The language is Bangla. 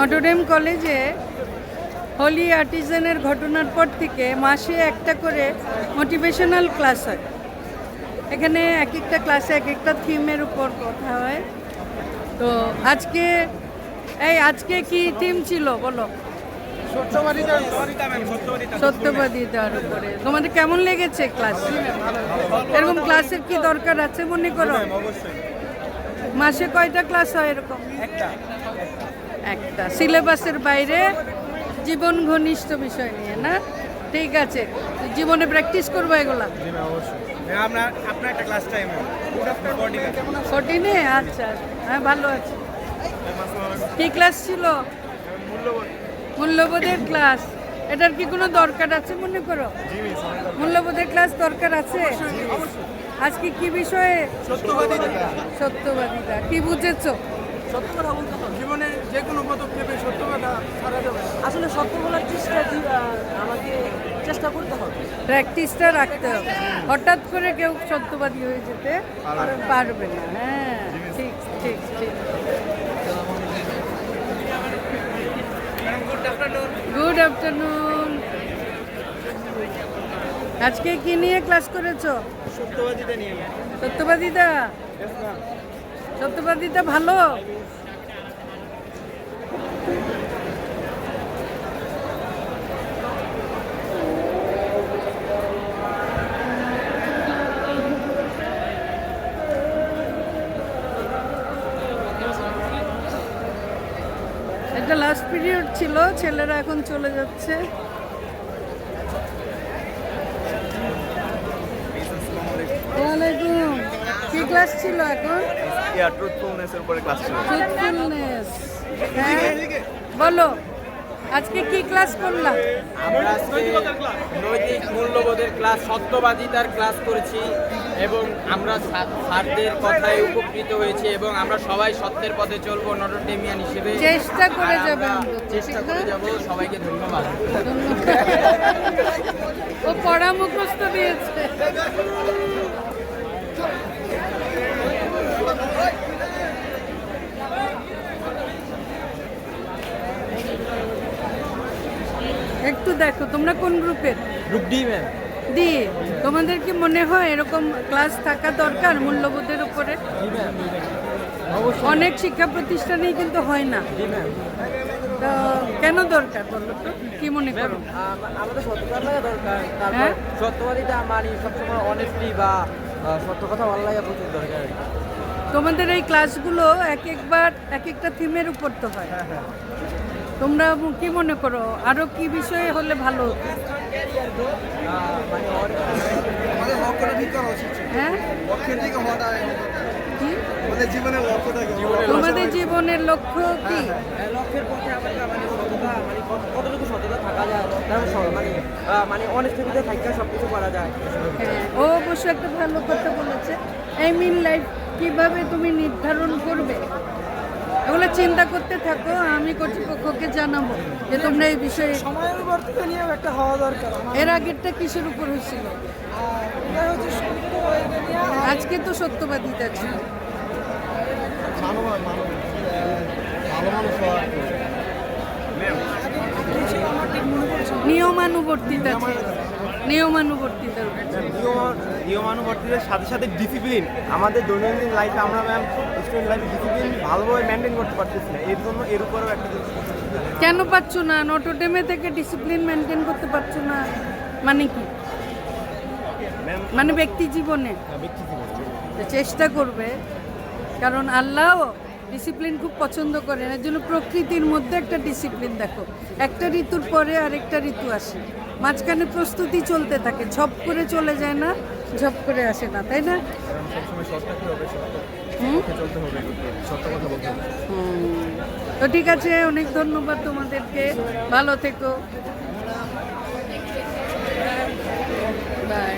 নটরডেম কলেজে হোলি আর্টিজানের ঘটনার পর থেকে মাসে একটা করে মোটিভেশনাল ক্লাস হয়। এখানে এক একটা ক্লাসে এক একটা থিমের উপর কথা হয়। তো আজকে এই আজকে কি থিম ছিল বলো? সত্যবাদিতার উপরে। তোমাদের কেমন লেগেছে ক্লাস এরকম ক্লাসের কি দরকার আছে মনে করো? মাসে কয়টা ক্লাস হয় এরকম? একটা। সিলেবাসের বাইরে জীবন ঘনিষ্ঠ বিষয় নিয়ে না? ঠিক আছে। জীবনে প্র্যাকটিস করব এগুলা? একটা ফোর্টিনে আচ্ছা হ্যাঁ ভালো আছে। কি ক্লাস ছিল? মূল্যবোধের ক্লাস এটার কি কোনো দরকার আছে মনে করো? মূল্যবোধের ক্লাস দরকার আছে? আজকে কি বিষয়ে? সত্যবাদিতা। কি বুঝেছ? সত্য কথা বলতে হবে জীবনে যে কোনো পদক্ষেপে সত্য কথা ছাড়া যাবে আসলে সত্য বলার চেষ্টা আমাকে চেষ্টা করতে হবে? প্র্যাকটিসটা রাখতে হবে। হঠাৎ করে কেউ সত্যবাদী হয়ে যেতে পারবে না। হ্যাঁ ঠিক ঠিক ঠিক। গুড আফটারনুন আজকে কি নিয়ে ক্লাস করেছ? সত্যবাদিতা নিয়ে। সত্যবাদিতা? সত্যবাদিতা ভালো। একটা লাস্ট পিরিয়ড ছিল ছেলেরা এখন চলে যাচ্ছে। ওয়ালাইকুম ক্লাস ছিল এখন। ইয়া ট্রুথফুলনেসের উপরে ক্লাস ছিল। ট্রুথফুলনেস হ্যাঁ। বলো আজকে কি ক্লাস করলাম আমরা আজকে নৈতিক মূল্যবোধের ক্লাস সত্যবাদিতার ক্লাস করেছি এবং আমরা স্যারদের কথায় উপকৃত হয়েছি এবং আমরা সবাই সত্যের পথে চলবো নটরডেমিয়ান হিসেবে। চেষ্টা করে যাব চেষ্টা করে যাব। সবাইকে ধন্যবাদ। ও পড়া মুখস্থ দিয়েছে। একটু দেখো তোমরা কোন গ্রুপের গ্রুপ ডি ম্যাম দি তোমাদের কি মনে হয় এরকম ক্লাস থাকা দরকার মূল্যবোধের উপরে? অনেক শিক্ষা প্রতিষ্ঠানেই কিন্তু হয় না। তো কেন দরকার বলো তো? কি মনে করো? আমাদের সত্যতা লাগা দরকার। তারপর হ্যাঁ? সত্যবাদিতা মানি সবসময় অনেস্টলি বা সত্য কথা ভালো লাগা প্রচুর দরকার। তোমাদের এই ক্লাসগুলো এক একবার এক একটা থিমের উপর তো হয়। তোমরা কি মনে করো? আরও কি বিষয়ে হলে ভালো অনেক-। হ্যাঁ? তোমাদের জীবনের লক্ষ্য কি? লক্ষ্যের সততা থাকা যায় মানে থাকা সব কিছু করা যায় হ্যাঁ ও অবশ্য একটা ভালো কথা বলেছে। এই মিন লাইফ কীভাবে তুমি নির্ধারণ করবে? এগুলো চিন্তা করতে থাকো আমি কর্তৃপক্ষকে জানাব যে তোমরা এই বিষয়ে নিয়েও একটা হওয়া দরকার। এর আগেরটা কিসের উপর হয়েছিল? আজকে তো সত্যবাদিতা ছিল। নিয়মানুবর্তিতা ছিল নিয়মানুবর্তিতার ছিল। নিয়মানুবর্তিতার সাথে সাথে ডিসিপ্লিন আমাদের দৈনন্দিন লাইফে আমরা ম্যাম স্টুডেন্ট লাইফে ডিসিপ্লিন ভালোভাবে মেনটেন করতে পারতেছি না। এর জন্য এর উপরেও একটা কেন পাচ্ছ না? নটোডেমে থেকে ডিসিপ্লিন মেনটেন করতে পারছ না? মানে কি? মানে ব্যক্তি জীবনে? চেষ্টা করবে। কারণ আল্লাহ ডিসিপ্লিন খুব পছন্দ করেন। এর জন্য প্রকৃতির মধ্যে একটা ডিসিপ্লিন দেখো। একটা ঋতুর পরে আরেকটা ঋতু আসে। মাঝখানে প্রস্তুতি চলতে থাকে ঝপ করে চলে যায় না ঝপ করে আসে না তাই না। তো ঠিক আছে অনেক ধন্যবাদ তোমাদেরকে। ভালো থেকো। বাই।